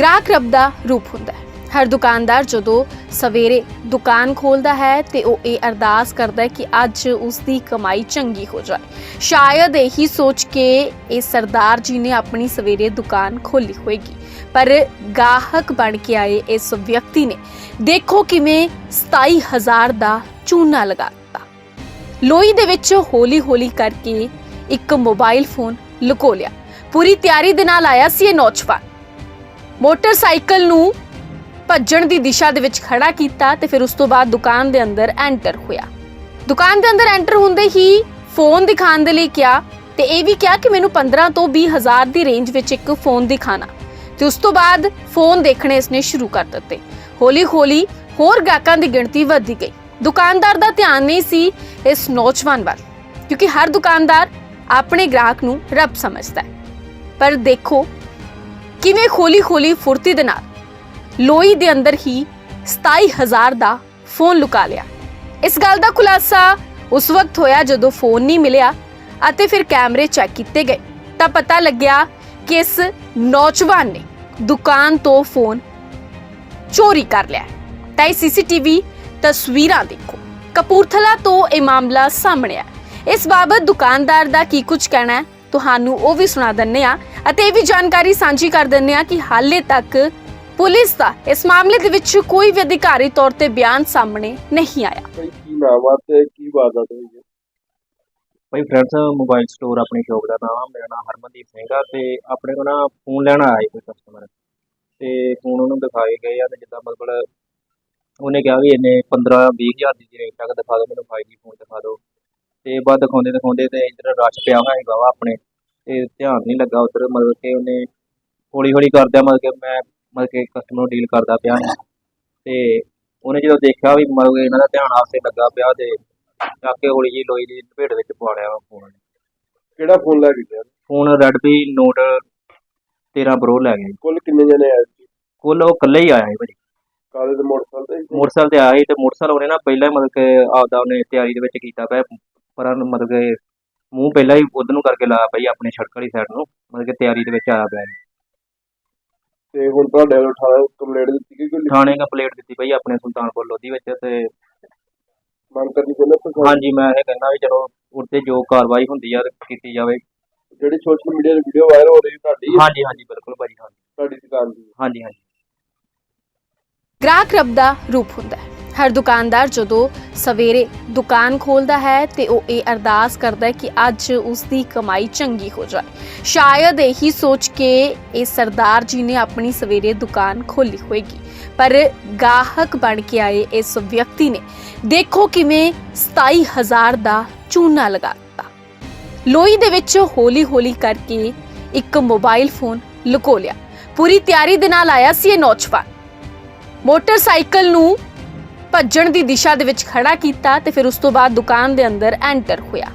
ਗ੍ਰਾਹਕ ਰੱਬ ਦਾ ਰੂਪ ਹੁੰਦਾ ਹੈ। ਹਰ ਦੁਕਾਨਦਾਰ ਜਦੋਂ ਸਵੇਰੇ ਦੁਕਾਨ ਖੋਲਦਾ ਹੈ ਤੇ ਉਹ ਇਹ ਅਰਦਾਸ ਕਰਦਾ ਹੈ ਕਿ ਅੱਜ ਉਸ ਦੀ ਕਮਾਈ ਚੰਗੀ ਹੋ ਜਾਏ। ਸ਼ਾਇਦ ਇਹੀ ਸੋਚ ਕੇ ਇਹ ਸਰਦਾਰ ਜੀ ਨੇ ਆਪਣੀ ਸਵੇਰੇ ਦੁਕਾਨ ਖੋਲੀ ਹੋਏਗੀ। ਪਰ ਗਾਹਕ ਬਣ ਕੇ ਆਏ ਇਸ ਵਿਅਕਤੀ ਨੇ। ਦੇਖੋ ਕਿਵੇਂ 27000 ਦਾ ਚੂਨਾ ਲਗਾ ਦਿੱਤਾ। ਲੋਈ ਦੇ ਵਿੱਚ ਹੌਲੀ-ਹੌਲੀ ਕਰਕੇ ਇੱਕ ਮੋਬਾਈਲ ਫੋਨ ਲੁਕੋ ਲਿਆ। ਪੂਰੀ ਤਿਆਰੀ ਦੇ ਨਾਲ ਆਇਆ ਸੀ ਇਹ ਨੌਜਵਾਨ। ਮੋਟਰਸਾਈਕਲ ਨੂੰ ਭੱਜਣ ਦੀ ਦਿਸ਼ਾ ਦੇ ਵਿੱਚ ਖੜਾ ਕੀਤਾ ਤੇ ਫਿਰ ਉਸ ਤੋਂ ਬਾਅਦ ਦੁਕਾਨ ਦੇ ਅੰਦਰ ਐਂਟਰ ਹੋਇਆ। ਦੁਕਾਨ ਦੇ ਅੰਦਰ ਐਂਟਰ ਹੁੰਦੇ ਹੀ ਫੋਨ ਦਿਖਾਉਣ ਦੇ ਲਈ ਕਿਹਾ ਤੇ ਇਹ ਵੀ ਕਿਹਾ ਕਿ ਮੈਨੂੰ 15 ਤੋਂ 20 ਹਜ਼ਾਰ ਦੀ ਰੇਂਜ ਵਿੱਚ ਇੱਕ ਫੋਨ ਦਿਖਾਣਾ ਤੇ ਉਸ ਤੋਂ ਬਾਅਦ ਫੋਨ ਦੇਖਣੇ ਇਸਨੇ ਸ਼ੁਰੂ ਕਰ ਦਿੱਤੇ। ਹੌਲੀ-ਹੌਲੀ ਹੋਰ ਗਾਹਕਾਂ ਦੀ ਗਿਣਤੀ ਵਧਦੀ ਗਈ। ਦੁਕਾਨਦਾਰ ਦਾ ਧਿਆਨ ਨਹੀਂ ਸੀ ਇਸ ਨੌਜਵਾਨ ਵੱਲ, ਕਿਉਂਕਿ ਹਰ ਦੁਕਾਨਦਾਰ ਆਪਣੇ ਗ੍ਰਾਹਕ ਨੂੰ ਰੱਬ ਸਮਝਦਾ ਹੈ। ਪਰ ਦੇਖੋ ਕਿਵੇਂ ਖੋਲੀ-ਖੋਲੀ ਫੁਰਤੀ ਦੇ ਨਾਲ ਲੋਈ ਦੇ ਅੰਦਰ ਹੀ 27000 ਦਾ ਫੋਨ ਲੁਕਾ ਲਿਆ। ਇਸ ਗੱਲ ਦਾ ਖੁਲਾਸਾ ਉਸ ਵਕਤ ਹੋਇਆ ਜਦੋਂ ਫੋਨ ਨਹੀਂ ਮਿਲਿਆ ਅਤੇ ਫਿਰ ਕੈਮਰੇ ਚੈੱਕ ਕੀਤੇ ਗਏ। ਤਾਂ ਪਤਾ ਲੱਗਿਆ ਕਿ ਇਸ ਨੌਜਵਾਨ ਨੇ ਦੁਕਾਨ ਤੋਂ ਫੋਨ ਚੋਰੀ ਕਰ ਲਿਆ। ਤਾਂ ਇਹ ਸੀਸੀਟੀਵੀ ਤਸਵੀਰਾਂ ਦੇਖੋ। ਕਪੂਰਥਲਾ ਤੋਂ ਇਹ ਮਾਮਲਾ ਸਾਹਮਣੇ ਆਇਆ। ਇਸ ਬਾਬਤ ਦੁਕਾਨਦਾਰ ਦਾ ਕੀ ਕੁਝ ਕਹਿਣਾ ਹੈ? ਤੁਹਾਨੂੰ ਉਹ ਵੀ ਸੁਣਾ ਦਿੰਨੇ ਆ ਅਤੇ ਇਹ ਵੀ ਜਾਣਕਾਰੀ ਸਾਂਝੀ ਕਰ ਦਿੰਨੇ ਆ ਕਿ ਹਾਲੇ ਤੱਕ ਪੁਲਿਸ ਦਾ ਇਸ ਮਾਮਲੇ ਦੇ ਵਿੱਚ ਕੋਈ ਵੀ ਅਧਿਕਾਰੀ ਤੌਰ ਤੇ ਬਿਆਨ ਸਾਹਮਣੇ ਨਹੀਂ ਆਇਆ। ਭਾਈ ਕੀ ਨਾਮ ਆ ਤੇ ਕੀ ਵਾਰਦਾਤ ਹੋਈ ਹੈ? ਭਾਈ ਫਰੈਂਡਸ ਮੋਬਾਈਲ ਸਟੋਰ ਆਪਣੀ ਸ਼ੌਪ ਦਾ ਨਾਮ ਮੇਰਾ ਨਾਮ ਹਰਮਨਦੀਪ ਸਿੰਘ ਆ ਤੇ ਆਪਣੇ ਕੋਲ ਨਾ ਫੋਨ ਲੈਣ ਆਇਆ ਕੋਈ ਕਸਟਮਰ ਤੇ ਫੋਨ ਉਹਨੂੰ ਦਿਖਾਏ ਗਏ ਆ ਤੇ ਜਿੱਦਾਂ ਮਤਲਬ ਉਹਨੇ ਕਿਹਾ ਵੀ ਇਹਨੇ 15 20 ਹਜ਼ਾਰ ਦੀ ਰੇਂਜ ਤੱਕ ਦਿਖਾ ਦਿਓ ਮੈਨੂੰ 5G ਫੋਨ ਦਿਖਾ ਦਿਓ। ਤੇ ਬਾਅਦ ਦਿਖਾਉਂਦੇ ਦਿਖਾਉਂਦੇ ਤੇ ਇੱਧਰ ਰਸ਼ ਪਿਆ ਹੋਇਆ ਹੈਗਾ ਵਾ ਆਪਣੇ ਤੇ ਧਿਆਨ ਨਹੀਂ ਲੱਗਾ ਉਧਰ ਮਤਲਬ ਕਿ ਉਹਨੇ ਹੌਲੀ ਹੌਲੀ ਕਰਦਿਆਂ ਮਤਲਬ ਕਿ ਮੈਂ ਮਤਲਬ ਕਿ ਕਸਟਮਰ ਨੂੰ ਡੀਲ ਕਰਦਾ ਪਿਆ ਸੀ ਤੇ ਉਹਨੇ ਜਦੋਂ ਦੇਖਿਆ ਵੀ ਮਤਲਬ ਕਿ ਇਹਨਾਂ ਦਾ ਧਿਆਨ ਆਪਸੇ ਲੱਗਾ ਪਿਆ ਤੇ ਚੱਕ ਕੇ ਹੌਲੀ ਜਿਹੀ ਲੋਈ ਦੀ ਲਪੇਟ ਵਿੱਚ ਪਾ ਲਿਆ ਫੋਨ ਕਿਹੜਾ ਫੋਨ ਲੈ ਗਿਆ? ਫੋਨ Redmi Note 13 Pro ਲੈ ਗਿਆ ਜੀ। ਕੁੱਲ ਕਿੰਨੇ ਜਣੇ ਆਏ ਸੀ? ਕੁੱਲ ਉਹ ਇਕੱਲੇ ਹੀ ਆਇਆ ਸੀ ਭਾਜੀ। ਕਾਲੇ ਦੇ ਮੋਟਰਸਾਈਕਲ ਤੇ? ਮੋਟਰਸਾਈਕਲ ਤੇ ਆਇਆ ਸੀ ਤੇ ਮੋਟਰਸਾਈਕਲ ਉਹਨੇ ਨਾ ਪਹਿਲਾਂ ਹੀ ਮਤਲਬ ਕਿ ਆਪਦਾ ਉਹਨੇ ਤਿਆਰੀ ਦੇ ਵਿੱਚ ਕੀਤਾ ਪਿਆ। ਪਰ ਮਤਲਬ ਕਿ ਮੂੰਹ ਪਹਿਲਾਂ ਹੀ ਉਧਰ ਨੂੰ ਕਰਕੇ ਲਾਇਆ ਪਈ ਆਪਣੇ ਸੜਕ ਵਾਲੀ ਸਾਈਡ ਨੂੰ ਮਤਲਬ ਕਿ ਤਿਆਰੀ ਦੇ ਵਿੱਚ ਆਇਆ ਪਿਆ ਜੀ। ਤੇ ਹੁਣ ਤੁਹਾਡੇ ਵੱਲੋਂ ਥਾਣੇ ਕੰਪਲੇਂਟ ਦਿੱਤੀ ਗਈ ਕੋਈ ਥਾਣੇ ਕੰਪਲੇਂਟ ਦਿੱਤੀ ਪਈ ਆਪਣੇ ਸੁਲਤਾਨਪੁਰ ਲੋਧੀ ਵਿੱਚ ਤੇ ਮੰਗ ਕਰਨੀ ਚਾਹੁੰਦੇ ਪ੍ਰਸ਼ਾਸਨ ਹਾਂਜੀ ਮੈਂ ਇਹ ਕਹਿੰਦਾ ਵੀ ਚਲੋ ਉੱਤੇ ਜੋ ਕਾਰਵਾਈ ਹੁੰਦੀ ਆ ਕੀਤੀ ਜਾਵੇ। ਜਿਹੜੀ ਸੋਸ਼ਲ ਮੀਡੀਆ ਤੇ ਵੀਡੀਓ ਵਾਇਰਲ ਹੋ ਰਹੀ ਤੁਹਾਡੀ? ਹੈ? ਹਾਂਜੀ ਹਾਂਜੀ ਬਿਲਕੁਲ ਭਾਜੀ ਹਾਂਜੀ। ਤੁਹਾਡੀ ਦੁਕਾਨ ਦੀ। ਹਾਂਜੀ ਹਾਂਜੀ। ਗ੍ਰਾਹਕ ਰੱਬ ਦਾ ਰੂਪ ਹੁੰਦਾ ਹੈ। ਹਰ ਦੁਕਾਨਦਾਰ ਜਦੋਂ ਸਵੇਰੇ ਦੁਕਾਨ ਖੋਲਦਾ ਹੈ ਤੇ ਉਹ ਇਹ ਅਰਦਾਸ ਕਰਦਾ ਹੈ ਕਿ ਅੱਜ ਉਸ ਦੀ ਕਮਾਈ ਚੰਗੀ ਹੋ ਜਾਏ। ਸ਼ਾਇਦ ਇਹੀ ਸੋਚ ਕੇ ਇਹ ਸਰਦਾਰ ਜੀ ਨੇ ਆਪਣੀ ਸਵੇਰੇ ਦੁਕਾਨ ਖੋਲੀ ਹੋਏਗੀ। ਪਰ ਗਾਹਕ ਬਣ ਕੇ ਆਏ ਇਸ ਵਿਅਕਤੀ ਨੇ। ਦੇਖੋ ਕਿਵੇਂ 27000 ਦਾ ਚੂਨਾ ਲਗਾ ਦਿੱਤਾ। ਲੋਈ ਦੇ ਵਿੱਚ ਹੌਲੀ-ਹੌਲੀ ਕਰਕੇ ਇੱਕ ਮੋਬਾਈਲ ਫੋਨ ਲੁਕੋ ਲਿਆ। ਪੂਰੀ ਤਿਆਰੀ ਦੇ ਨਾਲ ਆਇਆ ਸੀ ਇਹ ਨੌਜਵਾਨ। ਮੋਟਰਸਾਈਕਲ ਨੂੰ ਭੱਜਣ ਦੀ ਦਿਸ਼ਾ ਦੇ ਵਿੱਚ ਖੜਾ ਕੀਤਾ ਤੇ ਫਿਰ ਉਸ ਤੋਂ ਬਾਅਦ ਦੁਕਾਨ ਦੇ ਅੰਦਰ ਐਂਟਰ ਹੋਇਆ।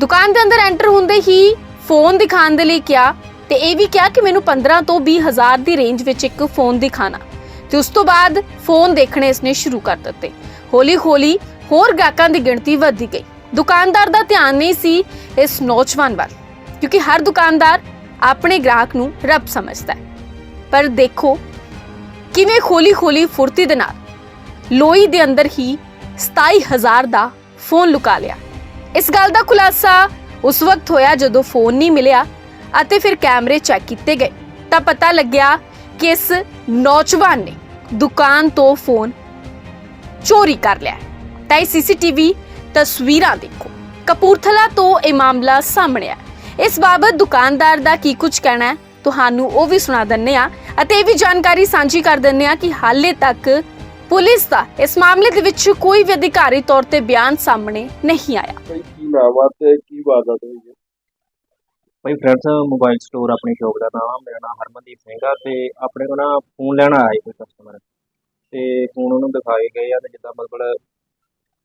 ਦੁਕਾਨ ਦੇ ਅੰਦਰ ਐਂਟਰ ਹੁੰਦੇ ਹੀ ਫੋਨ ਦਿਖਾਉਣ ਦੇ ਲਈ ਕਿਹਾ ਤੇ ਇਹ ਵੀ ਕਿਹਾ ਕਿ ਮੈਨੂੰ 15 ਤੋਂ 20 ਹਜ਼ਾਰ ਦੀ ਰੇਂਜ ਵਿੱਚ ਇੱਕ ਫੋਨ ਦਿਖਾਣਾ ਤੇ ਉਸ ਤੋਂ ਬਾਅਦ ਫੋਨ ਦੇਖਣੇ ਇਸਨੇ ਸ਼ੁਰੂ ਕਰ ਦਿੱਤੇ। ਹੌਲੀ-ਹੌਲੀ ਹੋਰ ਗਾਹਕਾਂ ਦੀ ਗਿਣਤੀ ਵਧਦੀ ਗਈ। ਦੁਕਾਨਦਾਰ ਦਾ ਧਿਆਨ ਨਹੀਂ ਸੀ ਇਸ ਨੌਜਵਾਨ ਵੱਲ, ਕਿਉਂਕਿ ਹਰ ਦੁਕਾਨਦਾਰ ਆਪਣੇ ਗ੍ਰਾਹਕ ਨੂੰ ਰੱਬ ਸਮਝਦਾ ਹੈ। ਪਰ ਦੇਖੋ ਕਿਵੇਂ ਖੋਲੀ-ਖੋਲੀ ਫੁਰਤੀ ਦੇ ਨਾਲ ਲੋਈ ਦੇ ਅੰਦਰ ਹੀ 27000 ਦਾ ਫੋਨ ਲੁਕਾ ਲਿਆ। ਇਸ ਗੱਲ ਦਾ ਖੁਲਾਸਾ ਉਸ ਵਕਤ ਹੋਇਆ ਜਦੋਂ ਫੋਨ ਨਹੀਂ ਮਿਲਿਆ ਅਤੇ ਫਿਰ ਕੈਮਰੇ ਚੈੱਕ ਕੀਤੇ ਗਏ। ਤਾਂ ਪਤਾ ਲੱਗਿਆ ਕਿ ਇਸ ਨੌਜਵਾਨ ਨੇ ਦੁਕਾਨ ਤੋਂ ਫੋਨ ਚੋਰੀ ਕਰ ਲਿਆ। ਤਾਂ ਇਹ ਸੀਸੀਟੀਵੀ ਤਸਵੀਰਾਂ ਦੇਖੋ। ਕਪੂਰਥਲਾ ਤੋਂ ਇਹ ਮਾਮਲਾ ਸਾਹਮਣੇ ਆਇਆ। ਇਸ ਬਾਬਤ ਦੁਕਾਨਦਾਰ ਦਾ ਕੀ ਕੁਝ ਕਹਿਣਾ ਹੈ, ਤੁਹਾਨੂੰ ਉਹ ਵੀ ਸੁਣਾ ਦਿੰਨੇ ਆ ਅਤੇ ਇਹ ਵੀ ਜਾਣਕਾਰੀ ਸਾਂਝੀ ਕਰ ਦਿੰਨੇ ਆ ਕਿ ਹਾਲੇ ਤੱਕ ਪੁਲਿਸ ਦਾ ਇਸ ਮਾਮਲੇ ਦੇ ਵਿੱਚ ਕੋਈ ਵੀ ਅਧਿਕਾਰੀ ਤੌਰ ਤੇ ਬਿਆਨ ਸਾਹਮਣੇ ਨਹੀਂ ਆਇਆ। ਭਾਈ ਕੀ ਨਾਮ ਆ ਤੇ ਕੀ ਵਾਰਦਾਤ ਹੋਈ ਹੈ? ਭਾਈ ਫਰੈਂਡਸ ਮੋਬਾਈਲ ਸਟੋਰ ਆਪਣੀ ਸ਼ੌਪ ਦਾ ਨਾਮ ਮੇਰਾ ਨਾਮ ਹਰਮਨਦੀਪ ਸਿੰਘ ਆ ਤੇ ਆਪਣੇ ਕੋਲ ਨਾ ਫੋਨ ਲੈਣ ਆਇਆ ਸੀ ਕੋਈ ਕਸਟਮਰ ਤੇ ਫੋਨ ਉਹਨੂੰ ਦਿਖਾਏ ਗਏ ਆ ਤੇ ਜਿੱਦਾਂ ਮਤਲਬ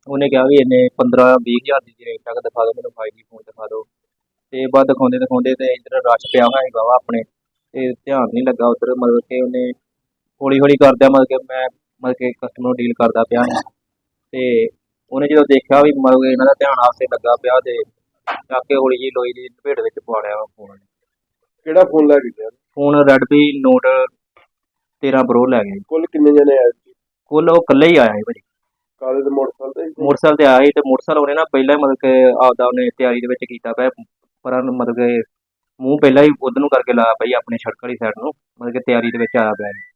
ਉਹਨੇ ਕਿਹਾ ਵੀ ਇਹਨੇ 15 20 ਹਜ਼ਾਰ ਦੀ ਰੇਂਜ ਤੱਕ ਦਿਖਾ ਦਿਓ ਮੈਨੂੰ 5G ਫੋਨ ਦਿਖਾ ਦਿਓ। ਤੇ ਬਾਅਦ ਦਿਖਾਉਂਦੇ ਦਿਖਾਉਂਦੇ ਤੇ ਇੱਧਰ ਰਸ਼ ਪਿਆ ਹੋਇਆ ਹੈਗਾ ਵਾ ਆਪਣੇ ਤੇ ਧਿਆਨ ਨਹੀਂ ਲੱਗਾ ਉਧਰ। ਮਤਲਬ ਕਿ ਉਹਨੇ ਹੌਲੀ ਹੌਲੀ ਕਰਦਿਆਂ ਮਤਲਬ ਕਿ ਮੈਂ ਮਤਲਬ ਕਿ ਕਸਟਮਰ ਨੂੰ ਡੀਲ ਕਰਦਾ ਪਿਆ ਤੇ ਉਹਨੇ ਜਦੋਂ ਦੇਖਿਆ ਵੀ ਮਤਲਬ ਕਿ ਇਹਨਾਂ ਦਾ ਧਿਆਨ ਆਪਸੇ ਲੱਗਾ ਪਿਆ ਤੇ ਚੱਕ ਕੇ ਹੌਲੀ ਜਿਹੀ ਲੋਈ ਦੀ ਲਪੇਟ ਵਿੱਚ ਪਾ ਲਿਆ ਫੋਨ ਕਿਹੜਾ ਫੋਨ ਲੈ ਕੇ ਗਿਆ? ਫੋਨ Redmi Note 13 ਬਰੋ ਲੈ ਗਿਆ ਜੀ ਕੁੱਲ ਕਿੰਨੇ ਜਣੇ ਆਏ ਸੀ? ਕੁੱਲ ਉਹ ਇਕੱਲੇ ਹੀ ਆਇਆ ਸੀ ਭਾਜੀ। ਕਾਲੇ ਦੇ ਮੋਟਰਸਾਈਕਲ ਤੇ ਸੀ? ਮੋਟਰਸਾਈਕਲ ਤੇ ਆਇਆ ਸੀ ਤੇ ਮੋਟਰਸਾਈਕਲ ਉਹਨੇ ਨਾ ਪਹਿਲਾਂ ਹੀ ਮਤਲਬ ਕਿ ਆਪਦਾ ਉਹਨੇ ਤਿਆਰੀ ਦੇ ਵਿੱਚ ਕੀਤਾ ਪਿਆ। ਪਰ ਉਹਨੂੰ ਮਤਲਬ ਕਿ ਮੂੰਹ ਪਹਿਲਾਂ ਹੀ ਉਧਰ ਨੂੰ ਕਰਕੇ ਲਾਇਆ ਪਈ ਆਪਣੇ ਸੜਕ ਵਾਲੀ ਸਾਈਡ ਨੂੰ। ਮਤਲਬ ਕਿ ਤਿਆਰੀ ਦੇ ਵਿੱਚ ਆਇਆ ਪਿਆ। ਸੀ।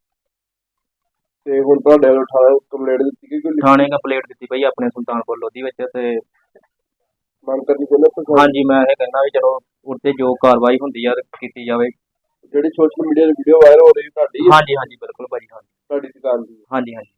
ਤੇ ਹੁਣ ਤੁਹਾਡੇ ਵੱਲੋਂ ਥਾਣੇ ਕੰਪਲੇਂਟ ਦਿੱਤੀ ਗਈ ਕੋਈ ਥਾਣੇ ਕੰਪਲੇਂਟ ਦਿੱਤੀ ਪਈ ਆਪਣੇ ਸੁਲਤਾਨਪੁਰ ਲੋਧੀ ਵਿੱਚ ਤੇ ਮੰਗ ਕਰਨੀ ਚਾਹੁੰਦੇ ਪ੍ਰਸ਼ਾਸਨ ਹਾਂਜੀ ਮੈਂ ਇਹ ਕਹਿੰਦਾ ਵੀ ਚਲੋ ਉੱਤੇ ਜੋ ਕਾਰਵਾਈ ਹੁੰਦੀ ਆ ਕੀਤੀ ਜਾਵੇ ਜਿਹੜੀ ਸੋਸ਼ਲ ਮੀਡੀਆ ਤੇ ਵੀਡੀਓ ਵਾਇਰਲ ਹੋ ਰਹੀ ਤੁਹਾਡੀ ਹੈ? ਹਾਂਜੀ ਹਾਂਜੀ ਬਿਲਕੁਲ ਭਾਜੀ ਹਾਂਜੀ ਤੁਹਾਡੀ ਦੁਕਾਨ ਦੀ ਹੈ। ਹਾਂਜੀ ਹਾਂਜੀ